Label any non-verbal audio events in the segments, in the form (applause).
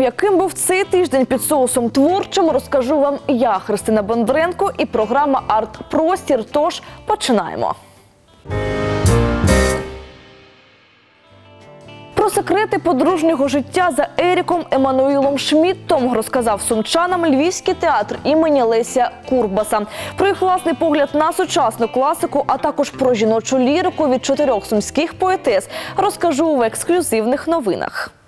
яким був цей тиждень під соусом творчим, розкажу вам я, Христина Бондренко, і програма Арт Простір. Тож починаємо. Про секрети подружнього життя за Еріком Еммануїлом Шмідтом розказав сумчанам Львівський театр імені Леся Курбаса. Про їх власний погляд на сучасну класику, а також про жіночу лірику від чотирьох сумських поетес розкажу в ексклюзивних новинах.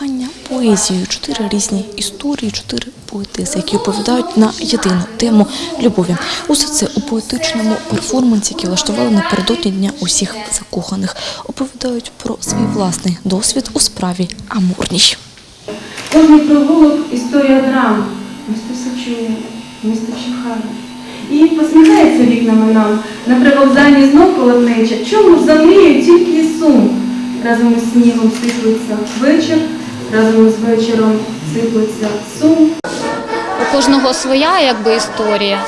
Кохання, поезію, чотири різні історії, чотири поетиси, які оповідають на єдину тему любові. Усе це у поетичному перформансі, який влаштували напередодні дня усіх закоханих. Оповідають про свій власний досвід у справі амурній. Кожний прогулок історія драм, місто все чує, місто чихає. І посміхається вікнами нам, на привокзальні знов колотнеча. Чому ж замріє тільки сум? Разом із снігом сиплеться вечір, разом з вечором сиплеться сум. у кожного своя якби історія.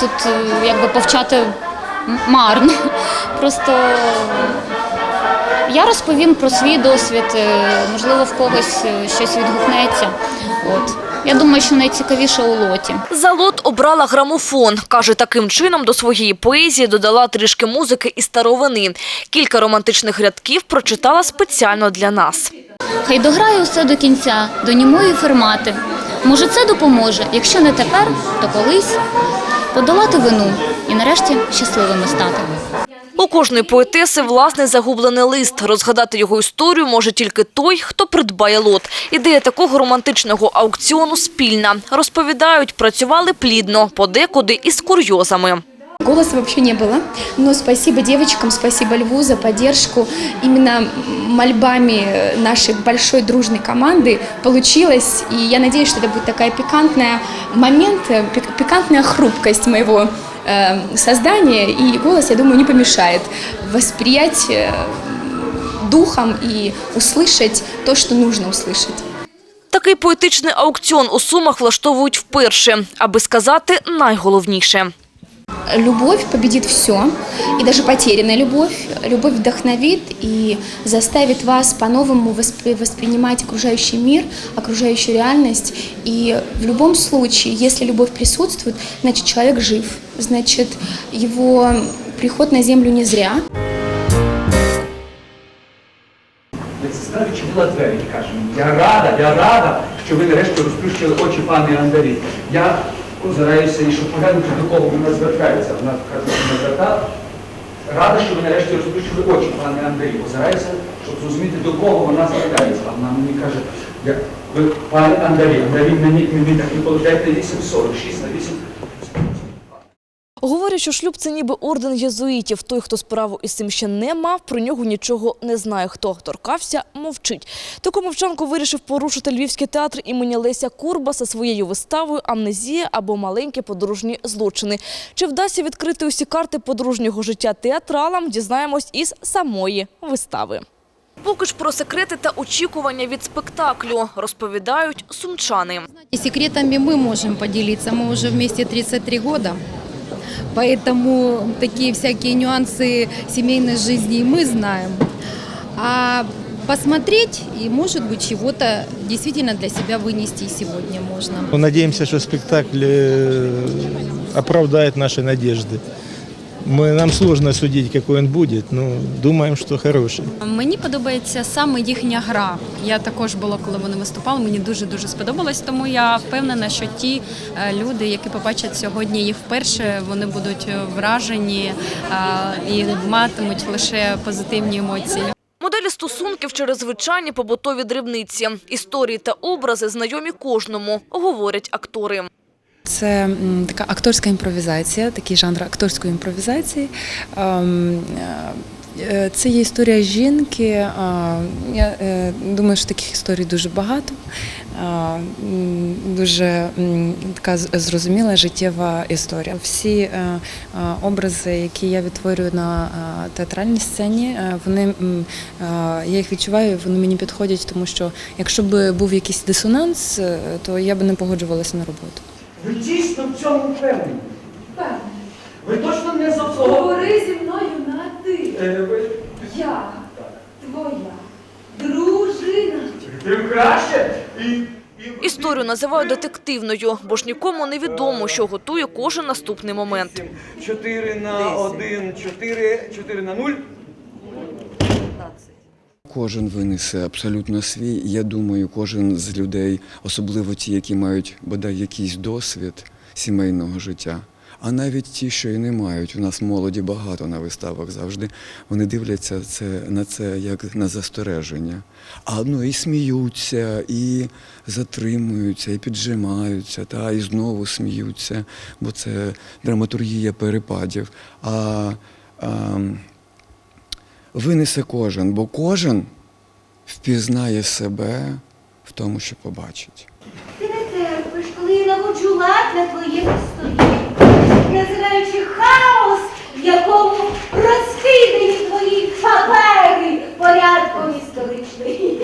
Тут е, якби повчати марно. (laughs) Просто я розповім про свій досвід, е, можливо, в когось е, щось відгукнеться. От. Я думаю, що найцікавіше у лоті. За лот обрала грамофон. Каже, таким чином до своєї поезії додала трішки музики і старовини. Кілька романтичних рядків прочитала спеціально для нас. Хай дограє усе до кінця, до німої фермати. Може, це допоможе, якщо не тепер, то колись подолати вину і нарешті щасливими стати. У кожної поетеси власний загублений лист. Розгадати його історію може тільки той, хто придбає лот. Ідея такого романтичного аукціону спільна. Розповідають, працювали плідно, подекуди із курйозами. Голоса вообще не было, но спасибо девочкам, спасибо Льву за поддержку. Именно мольбами нашей большой дружной команды получилось, и я надеюсь, что это будет такая пикантная момент, э, пик- пикантная хрупкость моего э, создания, и голос, я думаю, не помешает восприять э, духом и услышать то, что нужно услышать. Такий поетичний аукціон у Сумах влаштовують вперше, аби сказати найголовніше. Любовь победит все, и даже потерянная любовь. Любовь вдохновит и заставит вас по-новому воспри- воспринимать окружающий мир, окружающую реальность. И в любом случае, если любовь присутствует, значит человек жив, значит его приход на землю не зря. Медсестра відчинила двері і каже, мені, я рада, я рада, що ви нарешті розплющили очі пани Андарі. Я озираюся і щоб поглянути, до кого вона звертається. Вона каже, вона звертала. Рада, що ви нарешті розплющили очі пане Андрію, Озираюся, щоб зрозуміти, до кого вона звертається. А вона мені каже, ви пане Андрій, Андрій мені, мені так на дайте 8,46 на 8. Говорять, що шлюб це ніби орден єзуїтів. Той, хто справу із цим ще не мав, про нього нічого не знає. Хто торкався, мовчить. Таку мовчанку вирішив порушити Львівський театр імені Леся Курбаса своєю виставою «Амнезія» або «Маленькі подружні злочини». Чи вдасться відкрити усі карти подружнього життя театралам, дізнаємось із самої вистави. Поки ж про секрети та очікування від спектаклю розповідають сумчани. И секретами мы можем поделиться. Мы уже вместе 33 года Поэтому такие всякие нюансы семейной жизни и мы знаем. А посмотреть и, может быть, чего-то действительно для себя вынести и сегодня можно. Ну, Надеемся, что спектакль э, оправдает наши надежды. Мы, нам сложно судить, какой он будет, но думаем, что хороший. Мені подобається саме їхня гра. Я також була, коли вони виступали. Мені дуже дуже сподобалось. Тому я впевнена, що ті е, люди, які побачать сьогодні їх вперше, вони будуть вражені е, і матимуть лише позитивні емоції. Моделі стосунків через звичайні побутові дрібниці. Історії та образи знайомі кожному, говорять актори. Це така акторська імпровізація, такий жанр акторської імпровізації. Ем, е, Це є історія жінки. Я е, думаю, що таких історій дуже багато. Дуже така зрозуміла життєва історія. Всі е, е, образи, які я відтворюю на е, театральній сцені, е, вони е, я їх відчуваю, вони мені підходять, тому що якщо б був якийсь дисонанс, е, то я б не погоджувалася на роботу. Ви дійсно в цьому впевнені? Певно. Ви точно не за заслуговуєте? Говори зі мною на ти. Е, ви- Я твоя дружина. Тим краще. І. Історію називаю детективною, бо ж нікому не відомо, що готує кожен наступний момент. 4 на 1, 4, 4 на 0, Кожен винесе абсолютно свій. Я думаю, кожен з людей, особливо ті, які мають бодай якийсь досвід сімейного життя, а навіть ті, що і не мають. У нас молоді багато на виставах завжди. Вони дивляться це, на це як на застереження. А ну і сміються, і затримуються, і піджимаються, та і знову сміються, бо це драматургія перепадів. А, а винесе кожен, бо кожен впізнає себе в тому, що побачить. Ти не терпиш, коли я наводжу лад на твоєму столі, назираючи хаос, в якому розкидані твої папери порядком історичної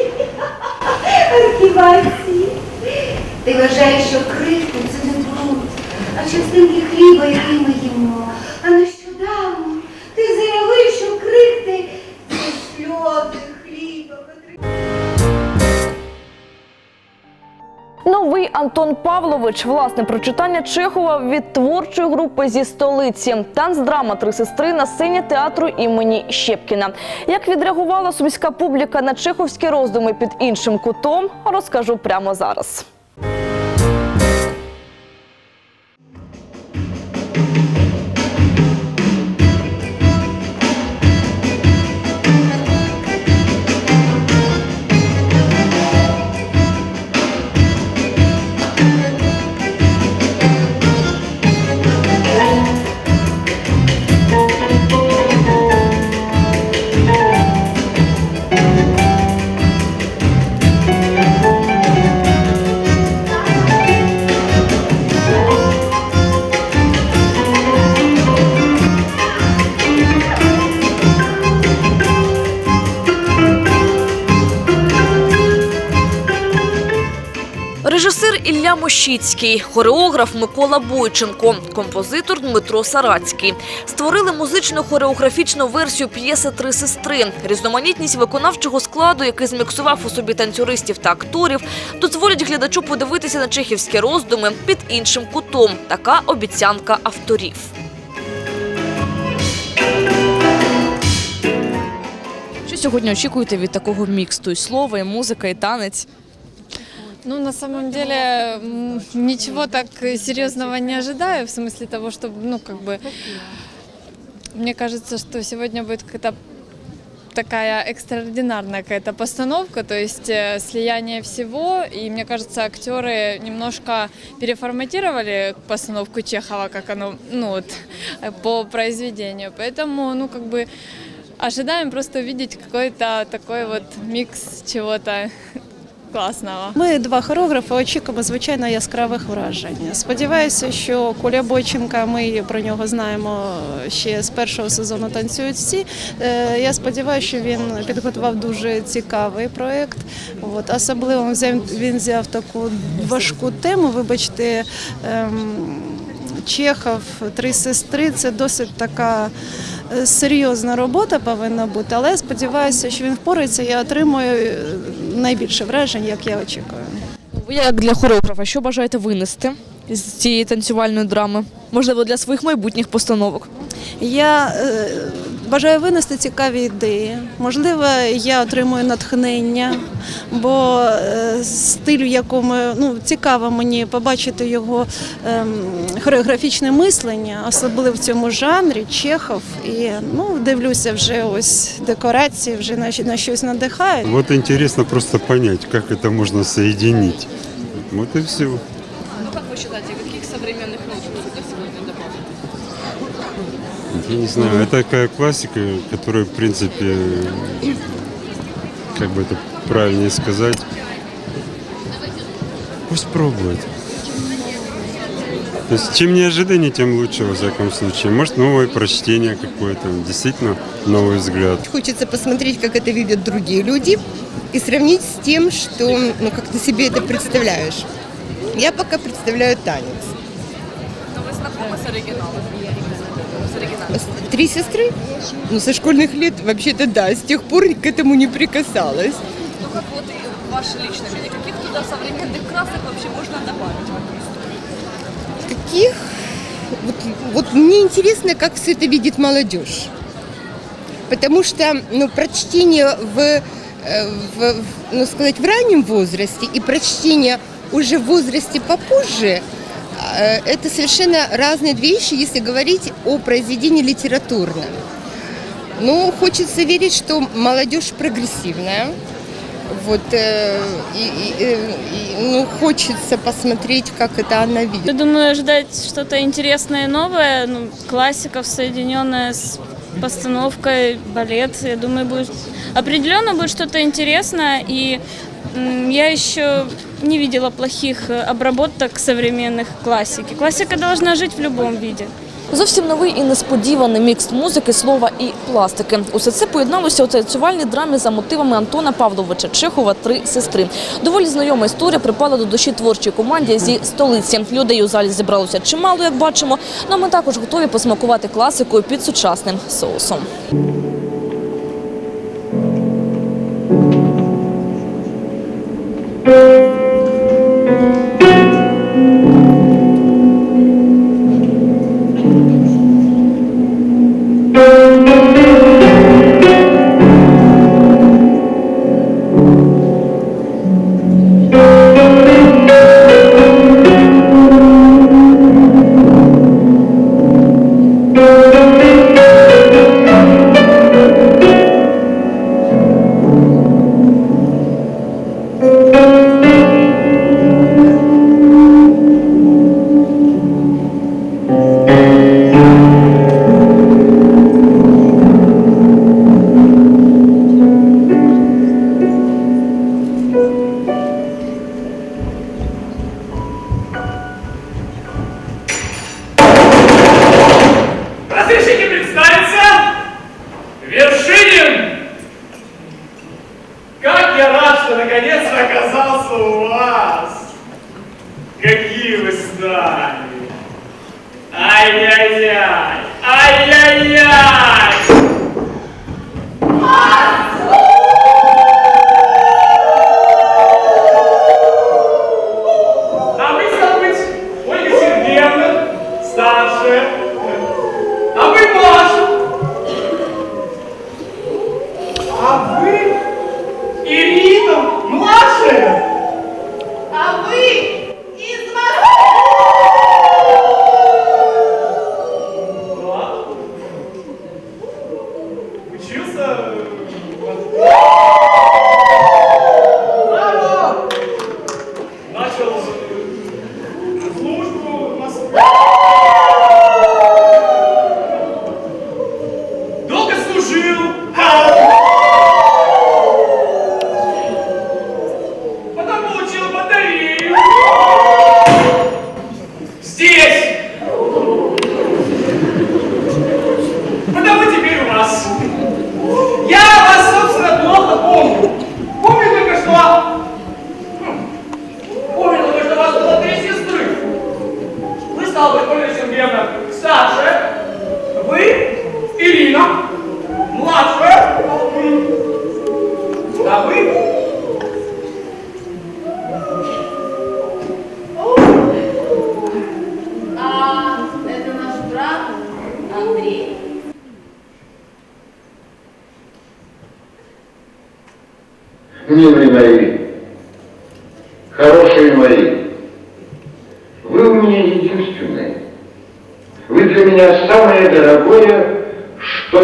архівації. Ти вважаєш, що критку це не бруд, а частинки хліба, який ми їмо. А нещодавно ти заявив, що крихти це сльози хліба. Новий Антон Павлович, власне прочитання Чехова від творчої групи зі столиці. Танцдрама Три сестри на сцені театру імені Щепкіна. Як відреагувала сумська публіка на чеховські роздуми під іншим кутом, розкажу прямо зараз. Режисер Ілля Мощіцький, хореограф Микола Бойченко, композитор Дмитро Сарацький створили музично хореографічну версію п'єси Три сестри. Різноманітність виконавчого складу, який зміксував у собі танцюристів та акторів, дозволять глядачу подивитися на чехівські роздуми під іншим кутом. Така обіцянка авторів. Що сьогодні очікуєте від такого міксту і слова, і музика, і танець? Ну, на самом деле, ничего так серьезного не ожидаю, в смысле того, что, ну, как бы, мне кажется, что сегодня будет какая-то такая экстраординарная какая-то постановка, то есть э, слияние всего, и мне кажется, актеры немножко переформатировали постановку Чехова, как оно, ну, вот, по произведению, поэтому, ну, как бы, ожидаем просто увидеть какой-то такой вот микс чего-то классного. Ми два хореографи очікуємо звичайно яскравих вражень. Сподіваюся, що Коля Бойченка, ми про нього знаємо ще з першого сезону танцюють всі. Е, Я сподіваюся, що він підготував дуже цікавий проєкт. От особливо він взяв, таку важку тему. Вибачте. ем, Чехов, три сестри це досить така серйозна робота повинна бути, але я сподіваюся, що він впорається Я отримує е, найбільше вражень, як я очікую. Ви як для хореографа, що бажаєте винести з цієї танцювальної драми? Можливо, для своїх майбутніх постановок? Я е, бажаю винести цікаві ідеї. Можливо, я отримую натхнення, бо е, стиль, в якому ну, цікаво мені побачити його ем, хореографічне мислення, особливо в цьому жанрі, Чехов. І ну, дивлюся вже ось декорації, вже на, на щось надихають. Вот интересно просто понять, как это можно соединить. Вот и все. Я не знаю, это такая классика, которая, в принципе, как бы это правильнее сказать, пусть пробует. То есть чем неожиданнее, тем лучше, во всяком случае. Может, новое прочтение какое-то, действительно новый взгляд. Хочется посмотреть, как это видят другие люди и сравнить с тем, что, ну, как ты себе это представляешь. Я пока представляю танец. Ну, ви знайомі з оригіналом? З оригіналом. Три сестры? Ну, со школьных лет вообще-то да, с тех пор к этому не прикасалась. Ну, як от ваше личное мнение? Каких туда современных красок вообще можно добавить в эту историю? Каких? Вот, вот мне интересно, как все это видит молодежь. Потому что ну, прочтение в, э, в, в, ну, сказать, в раннем возрасте и прочтение уже в возрасте попозже э, это совершенно разные вещи, если говорить о произведении литературном. Но хочется верить, что молодежь прогрессивная. Вот, э, и, и, э, и, ну, хочется посмотреть, как это она видит. Я думаю, ждать что-то интересное и новое, ну, классика, соединенная с постановкой, балет, я думаю, будет определенно будет что-то интересное, и я еще не видела плохих э, обработок современных классики. Классика должна жить в любом виде. Зовсім новий і несподіваний мікс музики, слова і пластики. Усе це поєдналося у танцювальній драмі за мотивами Антона Павловича Чехова Три сестри. Доволі знайома історія припала до душі творчій команді зі столиці. Людей у залі зібралося чимало, як бачимо. Ну а ми також готові посмакувати класикою під сучасним соусом.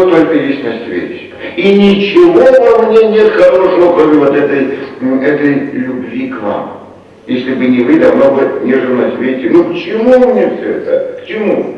только есть на свете. И ничего во мне нет хорошего, кроме вот этой, м, этой любви к вам. Если бы не вы, давно бы не жил на свете. Ну к чему мне все это? К чему?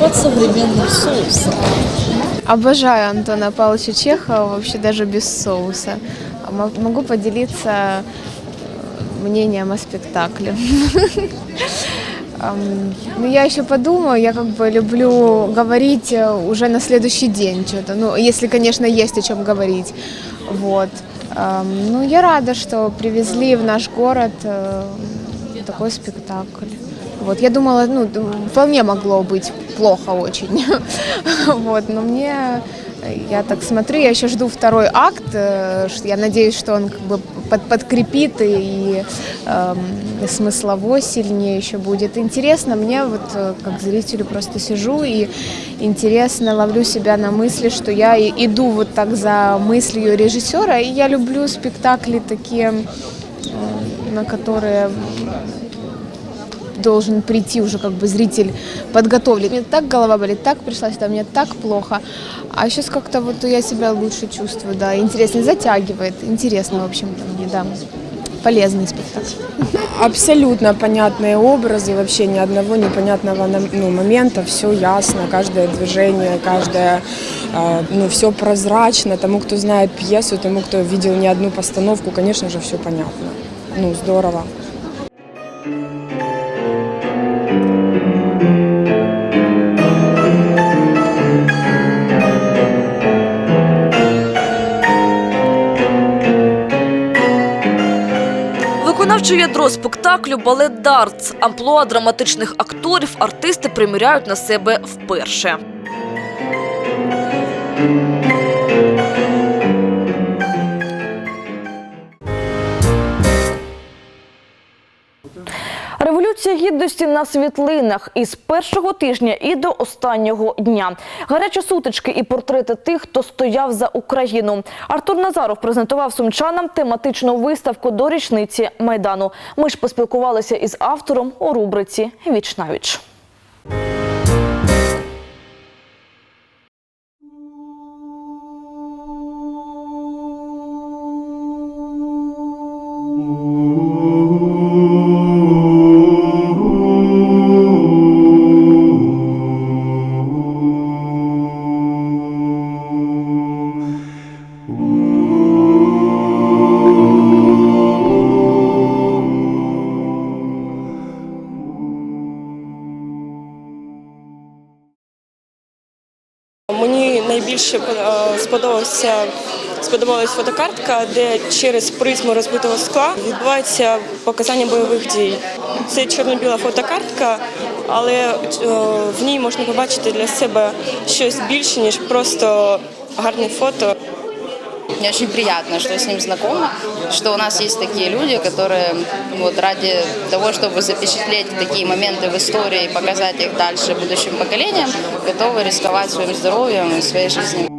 Под современным соусом. Обожаю Антона Павловича Чехова, вообще даже без соуса. А мо- Могу поделиться э, мнением о спектакле. (laughs) Ну, я еще подумаю, я как бы люблю говорить э, уже на следующий день что-то, ну, если, конечно, есть о чем говорить. Вот. Ну, я рада, что привезли в наш город э, такой спектакль. Вот, я думала, ну, вполне могло быть плохо очень. (laughs) Вот, но мне, э, я так смотрю, я еще жду второй акт. э, Я надеюсь, что он как бы под- подкрепит и, эм, смыслово сильнее еще будет. Интересно, мне вот э, как зрителю просто сижу и интересно ловлю себя на мысли, что я иду вот так за мыслью режиссера, и я люблю спектакли такие, э, на которые должен прийти уже как бы зритель подготовлен. Мне так голова болит, так пришла сюда, мне так плохо. А сейчас как-то вот я себя лучше чувствую, да, интересно, затягивает, интересно, в общем-то, мне, да, полезный спектакль. Абсолютно понятные образы, вообще ни одного непонятного ну, момента, все ясно, каждое движение, каждое, э, ну, все прозрачно. Тому, кто знает пьесу, тому, кто видел не одну постановку, конечно же, все понятно. Ну, здорово. Спектаклю балет Дартс. Амплуа драматичних акторів артисти приміряють на себе вперше. Революція гідності на світлинах із першого тижня і до останнього дня. Гарячі сутички і портрети тих, хто стояв за Україну. Артур Назаров презентував сумчанам тематичну виставку до річниці майдану. Ми ж поспілкувалися із автором у рубриці Віч на віч. сподобався сподобалась фотокартка, де через призму розбитого скла відбувається показання бойових дій. Це чорно-біла фотокартка, але е, в ній можна побачити для себе щось більше ніж просто гарне фото. Мне очень приятно, что я с ним знакома, что у нас есть такие люди, которые вот ради того, чтобы запечатлеть такие моменты в истории и показать их дальше будущим поколениям, готовы рисковать своим здоровьем и своей жизнью.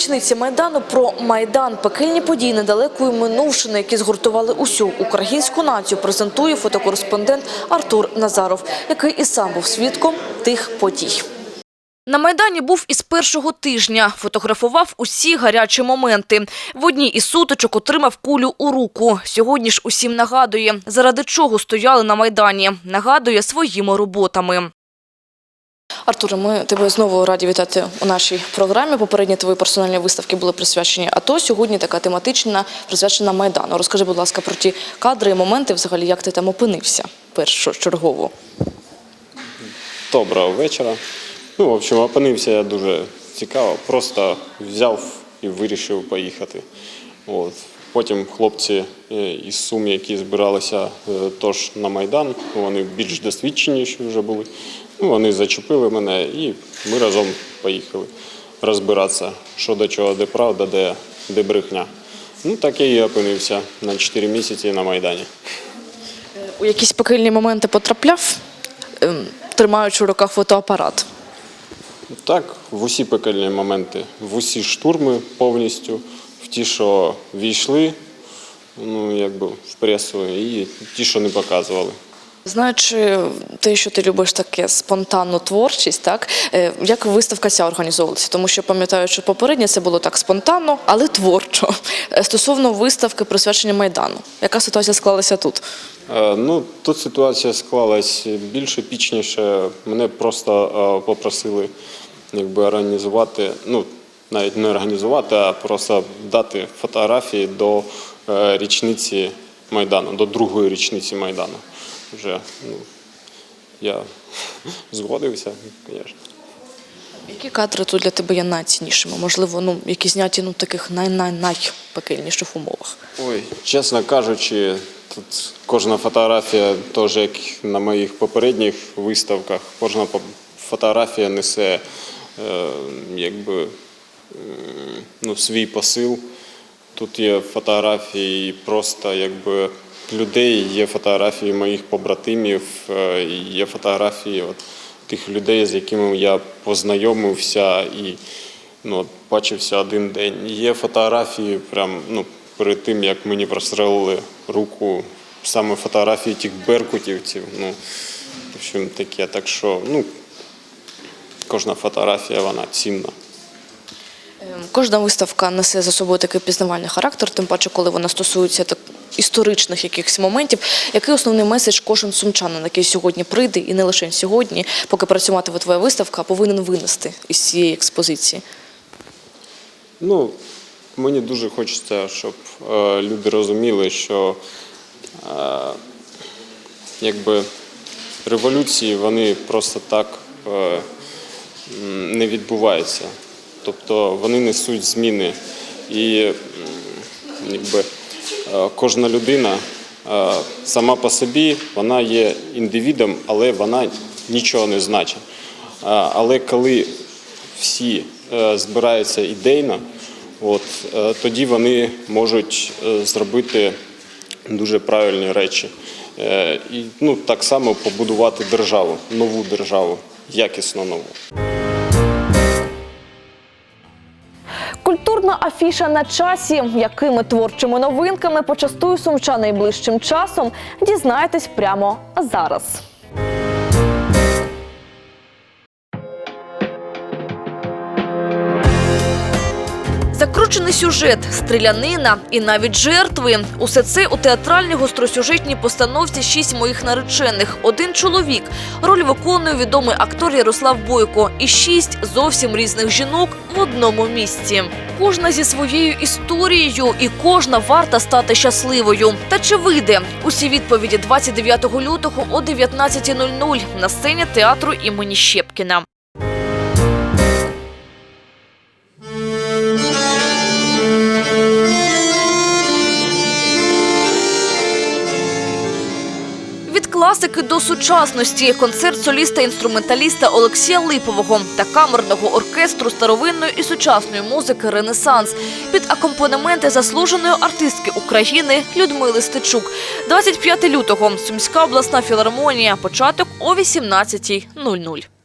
річниці майдану про майдан пекельні події недалекої минувшини, які згуртували усю українську націю, презентує фотокореспондент Артур Назаров, який і сам був свідком тих подій. На майдані був із першого тижня, фотографував усі гарячі моменти. В одній із сутичок отримав кулю у руку. Сьогодні ж усім нагадує, заради чого стояли на майдані. Нагадує своїми роботами. Артуре, ми тебе знову раді вітати у нашій програмі. Попередні твої персональні виставки були присвячені АТО. Сьогодні така тематична присвячена Майдану. Розкажи, будь ласка, про ті кадри і моменти, взагалі, як ти там опинився першочергово. Доброго вечора. Ну, в общем, опинився я дуже цікаво. Просто взяв і вирішив поїхати. От. Потім хлопці е, із Сум, які збиралися е, теж на Майдан, вони більш досвідченіші вже були. Ну, вони зачепили мене і ми разом поїхали розбиратися, що до чого, де правда, де, де брехня. Ну, так я і опинився на 4 місяці на Майдані. У якісь пекельні моменти потрапляв, ем, тримаючи в руках фотоапарат. Так, в усі пекельні моменти, в усі штурми повністю, в ті, що війшли, ну, якби в пресу, і ті, що не показували. Знаючи те, що ти любиш таке спонтанну творчість, так е, як виставка ця організовувалася? Тому що пам'ятаю, що попереднє це було так спонтанно, але творчо. Е, Стосовно виставки присвячення майдану, яка ситуація склалася тут? Е, Ну, тут ситуація склалась більш епічніше. Мене просто е, попросили якби, організувати, ну, навіть не організувати, а просто дати фотографії до е, річниці Майдану, до другої річниці Майдану. Вже ну, я (laughs) згодився, звісно. Які кадри тут для тебе є найціннішими? Можливо, ну які зняті ну таких най-най-найпекельніших умовах? Ой, чесно кажучи, тут кожна фотографія, теж як на моїх попередніх виставках, кожна по- фотографія несе е, якби, м, ну, свій посил. Тут є фотографії просто якби, людей, є фотографії моїх побратимів, е, є фотографії от, тих людей, з якими я познайомився і ну, от, бачився один день. Є фотографії прям, ну, перед тим, як мені прострелили руку, саме фотографії тих беркутівців. Ну, в общем, таке. Так що ну, кожна фотографія вона цінна. Ем, Кожна виставка несе за собою такий пізнавальний характер, тим паче, коли вона стосується так історичних якихось моментів. Який основний меседж кожен сумчанин, який сьогодні прийде, і не лише сьогодні, поки працюватиме твоя виставка, повинен винести із цієї експозиції? Ну, мені дуже хочеться, щоб е, люди розуміли, що е, якби революції вони просто так е, не відбуваються. Тобто вони несуть зміни. І якби, е, кожна людина е, сама по собі вона є індивідом, але вона нічого не значить. Е, Але коли всі збираються ідейно, от, тоді вони можуть зробити дуже правильні речі. І ну, так само побудувати державу, нову державу, якісно нову. Культурна афіша на часі, якими творчими новинками почастую сумча найближчим часом, дізнайтесь прямо зараз. Закручений сюжет, стрілянина і навіть жертви. Усе це у театральній гостросюжетній постановці Шість моїх наречених. Один чоловік. Роль виконує відомий актор Ярослав Бойко. І шість зовсім різних жінок в одному місці. Кожна зі своєю історією, і кожна варта стати щасливою. Та чи вийде? Усі відповіді 29 лютого о 19.00 на сцені театру імені Щепкіна. Класики до сучасності концерт соліста-інструменталіста Олексія Липового та камерного оркестру старовинної і сучасної музики Ренесанс під акомпанементи заслуженої артистки України Людмили Стечук. 25 лютого Сумська обласна філармонія. Початок о 18.00.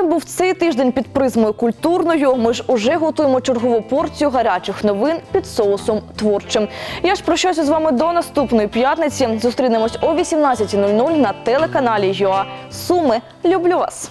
Таким був цей тиждень під призмою культурною. Ми ж уже готуємо чергову порцію гарячих новин під соусом творчим. Я ж прощаюся з вами до наступної п'ятниці. Зустрінемось о 18.00 на телеканалі ЮА. Суми. Люблю вас.